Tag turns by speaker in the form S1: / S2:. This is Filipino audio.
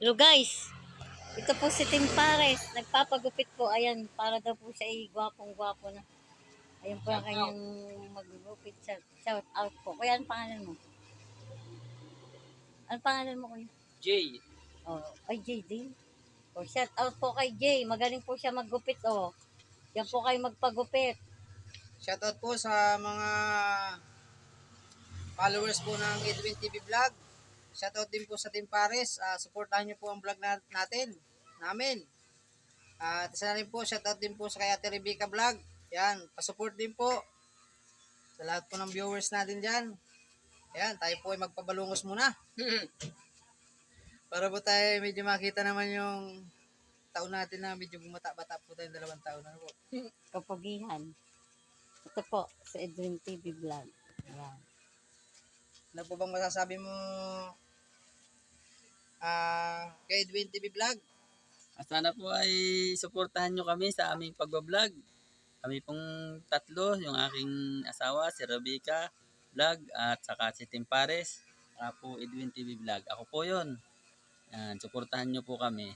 S1: Hello guys, ito po si Tim Pares. Nagpapagupit po. Ayan, para daw po siya ay gwapong-gwapo na. Ayan po ang kanyang magugupit. Shout, shout out po. Kuya, ano pangalan mo? Ano pangalan mo kuya?
S2: Jay.
S1: Oh, ay Jay din. Oh, shout out po kay Jay. Magaling po siya maggupit. Oh. Yan po kayo magpagupit.
S3: Shoutout po sa mga followers po ng Edwin TV Vlog. Shoutout din po sa Team Pares. Ah, supportahan niyo po ang vlog na, natin, namin. At isa na rin po, shoutout din po sa kay Ate Rebecca Vlog. Yan, pasupport din po sa lahat po ng viewers natin dyan. Yan, tayo po ay magpabalungos muna. Para po tayo medyo makita naman yung taon natin na medyo bumata-bata po tayong dalawang taon na po.
S1: Kapugihan. Ito po, sa Edwin TV Vlog. Ayan.
S3: Ano po bang masasabi mo ah kay Edwin TV Vlog?
S2: At Sana po ay suportahan nyo kami sa aming pagbablog. Kami pong tatlo, yung aking asawa, si Rebecca Vlog, at saka si Tim Pares, saka po Edwin TV Vlog. Ako po yon. Yan, suportahan nyo po kami.